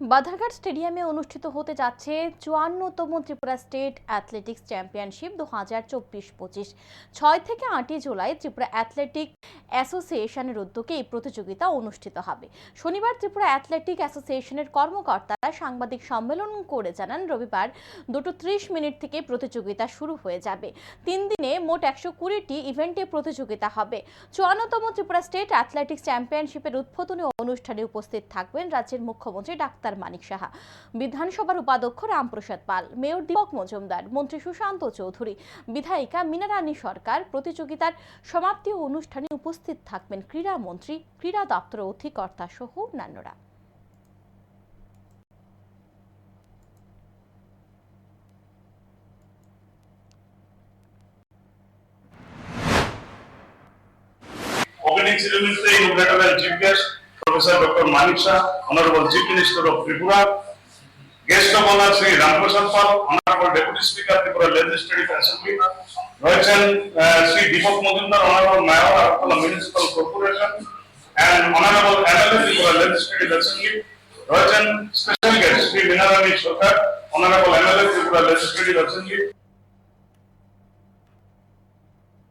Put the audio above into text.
বাধারঘাট স্টেডিয়ামে অনুষ্ঠিত হতে যাচ্ছে চুয়ান্নতম ত্রিপুরা স্টেট অ্যাথলেটিক্স চ্যাম্পিয়নশিপ দু হাজার চব্বিশ পঁচিশ। ছয় থেকে আটই জুলাই ত্রিপুরা অ্যাথলেটিক অ্যাসোসিয়েশনের উদ্যোগে এই প্রতিযোগিতা অনুষ্ঠিত হবে। শনিবার ত্রিপুরা অ্যাথলেটিক অ্যাসোসিয়েশনের কর্মকর্তারা সাংবাদিক সম্মেলন করে জানান, রবিবার দুটো ত্রিশ মিনিট থেকে প্রতিযোগিতা শুরু হয়ে যাবে। তিন দিনে মোট একশো কুড়িটি ইভেন্টে প্রতিযোগিতা হবে। চুয়ান্নতম ত্রিপুরা স্টেট অ্যাথলেটিক্স চ্যাম্পিয়নশিপের উদ্বোধনী অনুষ্ঠানে উপস্থিত থাকবেন রাজ্যের মুখ্যমন্ত্রী ডাক্তার মানিক সাহা। বিধানসভার উপাধ্যক্ষ রামপ্রসাদ পাল, মেয়র দীপক মজুমদার, মন্ত্রী সুশান্ত চৌধুরী, বিধায়িকা মীনারানী সরকার, প্রতিযোগিতার সমাপ্তি অনুষ্ঠানে উপস্থিত থাকবেন ক্রীড়া মন্ত্রী, ক্রীড়া দপ্তর অধিকর্তা সহ অন্যান্যরা। Opening ceremony today Chief Guest Professor Dr. Manik Shah, Honorable Chief Minister of Tripura. Guest of honor Sri Ramprasad Pal, Honorable Deputy Speaker Tripura Legislative Assembly. রয়েছেন আহ, Shri Dipak Majumdar honourable mayor Agartala municipal corporation and honourable MLA Tripura legislative assembly রয়েছেন special guest Shri Minarani Sarkar honourable MLA Tripura legislative assembly